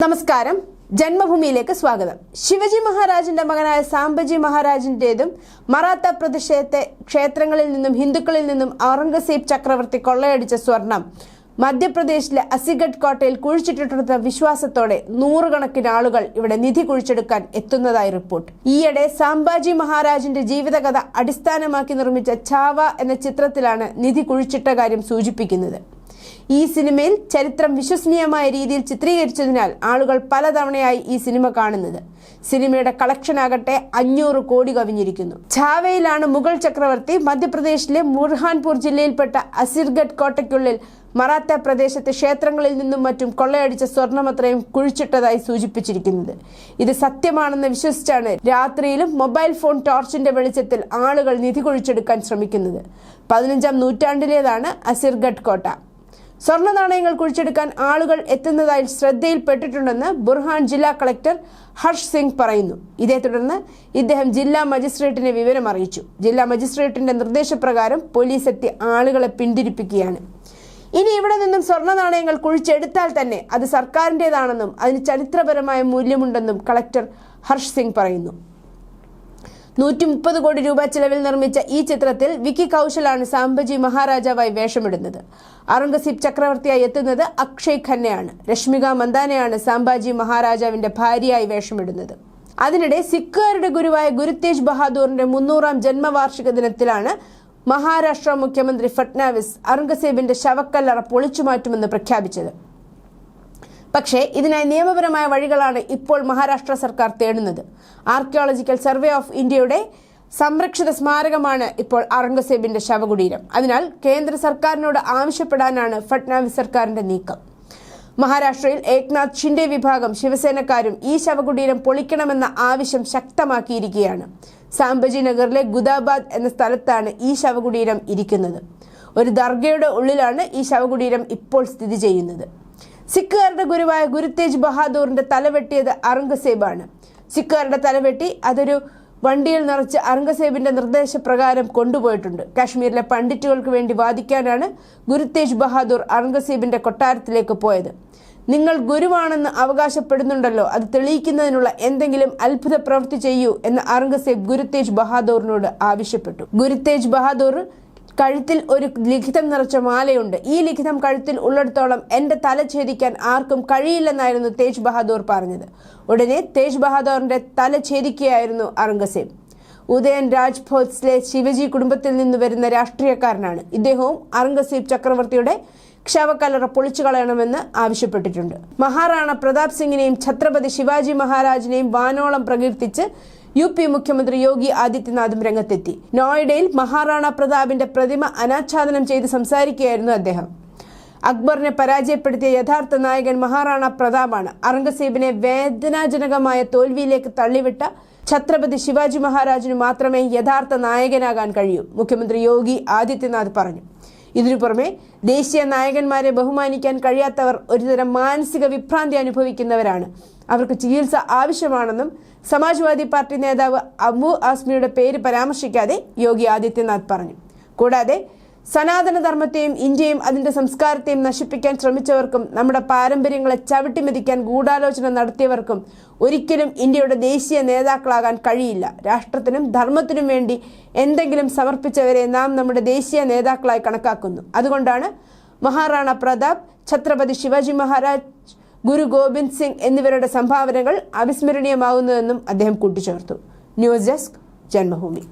നമസ്കാരം. ജന്മഭൂമിയിലേക്ക് സ്വാഗതം. ശിവജി മഹാരാജിന്റെ മകനായ സാംബജി മഹാരാജിന്റേതും മറാത്ത പ്രദേശത്തെ ക്ഷേത്രങ്ങളിൽ നിന്നും ഹിന്ദുക്കളിൽ നിന്നും ഔറംഗസീബ് ചക്രവർത്തി കൊള്ളയടിച്ച സ്വർണം മധ്യപ്രദേശിലെ അസിഗഡ് കോട്ടയിൽ കുഴിച്ചിട്ടിട്ടുള്ള വിശ്വാസത്തോടെ നൂറുകണക്കിന് ആളുകൾ ഇവിടെ നിധി കുഴിച്ചെടുക്കാൻ എത്തുന്നതായി റിപ്പോർട്ട്. ഈയിടെ സാംബാജി മഹാരാജിന്റെ ജീവിതകഥ അടിസ്ഥാനമാക്കി നിർമ്മിച്ച ഛാവ എന്ന ചിത്രത്തിലാണ് നിധി കുഴിച്ചിട്ട കാര്യം സൂചിപ്പിക്കുന്നത്. ഈ സിനിമയിൽ ചരിത്രം വിശ്വസനീയമായ രീതിയിൽ ചിത്രീകരിച്ചതിനാൽ ആളുകൾ പലതവണയായി ഈ സിനിമ കാണുന്നത്. സിനിമയുടെ കളക്ഷൻ ആകട്ടെ അഞ്ഞൂറ് കോടി കവിഞ്ഞിരിക്കുന്നു. ഛാവയിലാണ് മുഗൾ ചക്രവർത്തി മധ്യപ്രദേശിലെ മുർഹാൻപൂർ ജില്ലയിൽപ്പെട്ട അസിർഗഡ് കോട്ടയ്ക്കുള്ളിൽ മറാത്ത പ്രദേശത്തെ ക്ഷേത്രങ്ങളിൽ നിന്നും മറ്റും കൊള്ളയടിച്ച സ്വർണമത്രയും കുഴിച്ചിട്ടതായി സൂചിപ്പിച്ചിരിക്കുന്നത്. ഇത് സത്യമാണെന്ന് വിശ്വസിച്ചാണ് രാത്രിയിലും മൊബൈൽ ഫോൺ ടോർച്ചിന്റെ വെളിച്ചത്തിൽ ആളുകൾ നിധി കുഴിച്ചെടുക്കാൻ ശ്രമിക്കുന്നത്. പതിനഞ്ചാം നൂറ്റാണ്ടിലേതാണ് അസിർഗഡ് കോട്ട. സ്വർണ നാണയങ്ങൾ കുഴിച്ചെടുക്കാൻ ആളുകൾ എത്തുന്നതായി ശ്രദ്ധയിൽപ്പെട്ടിട്ടുണ്ടെന്ന് ബുർഹാൻ ജില്ലാ കളക്ടർ ഹർഷ് സിംഗ് പറയുന്നു. ഇതേ തുടർന്ന് ഇദ്ദേഹം ജില്ലാ മജിസ്ട്രേറ്റിനെ വിവരം അറിയിച്ചു. ജില്ലാ മജിസ്ട്രേറ്റിന്റെ നിർദ്ദേശപ്രകാരം പോലീസ് എത്തി ആളുകളെ പിന്തിരിപ്പിക്കുകയാണ്. ഇനി ഇവിടെ നിന്നും സ്വർണ നാണയങ്ങൾ കുഴിച്ചെടുത്താൽ തന്നെ അത് സർക്കാരിന്റെതാണെന്നും അതിന് ചരിത്രപരമായ മൂല്യമുണ്ടെന്നും കളക്ടർ ഹർഷ് സിംഗ് പറയുന്നു. നൂറ്റി മുപ്പത് കോടി രൂപ ചിലവിൽ നിർമ്മിച്ച ഈ ചിത്രത്തിൽ വിക്കി കൗശലാണ് സാംബജി മഹാരാജാവായി വേഷമിടുന്നത്. ഔറംഗസീബ് ചക്രവർത്തിയായി എത്തുന്നത് അക്ഷയ് ഖന്നയാണ്. രശ്മിക മന്ദാനയാണ് സാംബാജി മഹാരാജാവിന്റെ ഭാര്യയായി വേഷമിടുന്നത്. അതിനിടെ സിഖുകാരുടെ ഗുരുവായ ഗുരുതേജ് ബഹാദൂറിന്റെ മുന്നൂറാം ജന്മവാർഷിക ദിനത്തിലാണ് മഹാരാഷ്ട്ര മുഖ്യമന്ത്രി ഫട്നാവിസ് ഔറംഗസീബിന്റെ ശവക്കല്ലറ പൊളിച്ചുമാറ്റുമെന്ന് പ്രഖ്യാപിച്ചത്. പക്ഷേ ഇതിനായി നിയമപരമായ വഴികളാണ് ഇപ്പോൾ മഹാരാഷ്ട്ര സർക്കാർ തേടുന്നത്. ആർക്കിയോളജിക്കൽ സർവേ ഓഫ് ഇന്ത്യയുടെ സംരക്ഷിത സ്മാരകമാണ് ഇപ്പോൾ ഔറംഗസേബിന്റെ ശവകുടീരം. അതിനാൽ കേന്ദ്ര സർക്കാരിനോട് ആവശ്യപ്പെടാനാണ് ഫട്നാവിസ് സർക്കാരിന്റെ നീക്കം. മഹാരാഷ്ട്രയിൽ ഏക്നാഥ് ഷിൻഡെ വിഭാഗം ശിവസേനക്കാരും ഈ ശവകുടീരം പൊളിക്കണമെന്ന ആവശ്യം ശക്തമാക്കിയിരിക്കുകയാണ്. സാംബജി നഗറിലെ ഗുദാബാദ് എന്ന സ്ഥലത്താണ് ഈ ശവകുടീരം ഇരിക്കുന്നത്. ഒരു ദർഗയുടെ ഉള്ളിലാണ് ഈ ശവകുടീരം ഇപ്പോൾ സ്ഥിതി ചെയ്യുന്നത്. സിഖുകാരുടെ ഗുരുവായ ഗുരുതേജ് ബഹാദൂറിന്റെ തലവെട്ടിയത് ആണ്. സിഖുകാരുടെ തലവെട്ടി അതൊരു വണ്ടിയിൽ നിറച്ച് അറംഗസേബിന്റെ നിർദ്ദേശപ്രകാരം കൊണ്ടുപോയിട്ടുണ്ട്. കാശ്മീരിലെ പണ്ഡിറ്റുകൾക്ക് വേണ്ടി വാദിക്കാനാണ് ഗുരുതേജ് ബഹാദൂർ അറംഗസേബിന്റെ കൊട്ടാരത്തിലേക്ക് പോയത്. നിങ്ങൾ ഗുരുവാണെന്ന് അവകാശപ്പെടുന്നുണ്ടല്ലോ അത് തെളിയിക്കുന്നതിനുള്ള എന്തെങ്കിലും അത്ഭുത പ്രവൃത്തി ചെയ്യൂ എന്ന് ഔറംഗസേബ് ഗുരുതേജ് ബഹാദൂറിനോട് ആവശ്യപ്പെട്ടു. ഗുരുതേജ് ബഹാദൂർ കഴുത്തിൽ ഒരു ലിഖിതം നിറച്ച മാലയുണ്ട്. ഈ ലിഖിതം കഴുത്തിൽ ഉള്ളിടത്തോളം എന്റെ തല ഛേദിക്കാൻ ആർക്കും കഴിയില്ലെന്നായിരുന്നു തേജ് ബഹാദൂർ പറഞ്ഞത്. ഉടനെ തേജ് ബഹാദൂറിന്റെ തല ഛേദിക്കുകയായിരുന്നു അറംഗസേബ്. ഉദയൻ രാജ് ശിവജി കുടുംബത്തിൽ നിന്ന് വരുന്ന രാഷ്ട്രീയക്കാരനാണ്. ഇദ്ദേഹവും അറംഗസേബ് ചക്രവർത്തിയുടെ ക്ഷവക്കലറ പൊളിച്ചു കളയണമെന്ന് ആവശ്യപ്പെട്ടിട്ടുണ്ട്. മഹാറാണ പ്രതാപ് സിംഗിനെയും ഛത്രപതി ശിവാജി മഹാരാജിനെയും വാനോളം പ്രകീർത്തിച്ച് യു പി മുഖ്യമന്ത്രി യോഗി ആദിത്യനാഥും രംഗത്തെത്തി. നോയിഡയിൽ മഹാറാണ പ്രതാപിന്റെ പ്രതിമ അനാച്ഛാദനം ചെയ്ത് സംസാരിക്കുകയായിരുന്നു അദ്ദേഹം. അക്ബറിനെ പരാജയപ്പെടുത്തിയ യഥാർത്ഥ നായകൻ മഹാറാണ പ്രതാപാണ് അറംഗസീബിനെ വേദനാജനകമായ തോൽവിയിലേക്ക് തള്ളിവിട്ട ഛത്രപതി ശിവാജി മഹാരാജിന് മാത്രമേ യഥാർത്ഥ നായകനാകാൻ കഴിയൂ മുഖ്യമന്ത്രി യോഗി ആദിത്യനാഥ് പറഞ്ഞു. ഇതിനു പുറമെ ദേശീയ നായകന്മാരെ ബഹുമാനിക്കാൻ കഴിയാത്തവർ ഒരുതരം മാനസിക വിഭ്രാന്തി അനുഭവിക്കുന്നവരാണ്. അവർക്ക് ചികിത്സ ആവശ്യമാണെന്നും സമാജ്വാദി പാർട്ടി നേതാവ് അബു ആസ്മിയുടെ പേര് പരാമർശിക്കാതെ യോഗി ആദിത്യനാഥ് പറഞ്ഞു. കൂടാതെ സനാതനധർമ്മത്തെയും ഇന്ത്യയും അതിന്റെ സംസ്കാരത്തെയും നശിപ്പിക്കാൻ ശ്രമിച്ചവർക്കും നമ്മുടെ പാരമ്പര്യങ്ങളെ ചവിട്ടിമെതിക്കാൻ ഗൂഢാലോചന നടത്തിയവർക്കും ഒരിക്കലും ഇന്ത്യയുടെ ദേശീയ നേതാക്കളാകാൻ കഴിയില്ല. രാഷ്ട്രത്തിനും ധർമ്മത്തിനും വേണ്ടി എന്തെങ്കിലും സമർപ്പിച്ചവരെ നാം നമ്മുടെ ദേശീയ നേതാക്കളായി കണക്കാക്കുന്നു. അതുകൊണ്ടാണ് മഹാറാണ പ്രതാപ് ഛത്രപതി ശിവാജി മഹാരാജ് ഗുരു ഗോവിന്ദ് സിംഗ് എന്നിവരുടെ സംഭാവനകൾ അവിസ്മരണീയമാകുന്നതെന്നും അദ്ദേഹം കൂട്ടിച്ചേർത്തു. News desk Janmabhumi.